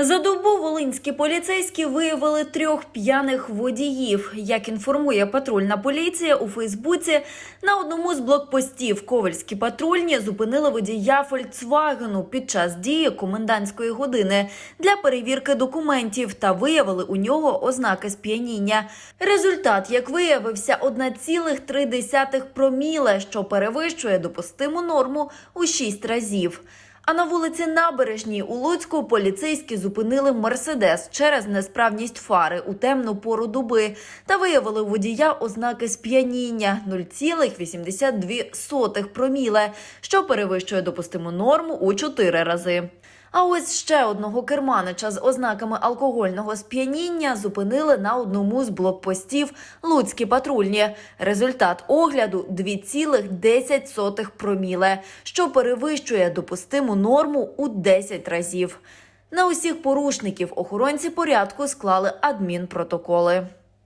За добу волинські поліцейські виявили трьох п'яних водіїв. Як інформує патрульна поліція у Фейсбуці, на одному з блокпостів Ковальські патрульні зупинили водія Фольксвагену під час дії комендантської години для перевірки документів та виявили у нього ознаки сп'яніння. Результат, як виявився, 1,3 проміле, що перевищує допустиму норму у 6 разів. А на вулиці Набережній у Луцьку поліцейські зупинили Мерседес через несправність фари у темну пору доби та виявили водія ознаки сп'яніння 0,82 проміле, що перевищує допустиму норму у 4 рази. А ось ще одного керманича з ознаками алкогольного сп'яніння зупинили на одному з блокпостів Луцькі патрульні. Результат огляду 2,10 проміле, що перевищує допустиму норму у 10 разів. На усіх порушників охоронці порядку склали адмінпротоколи.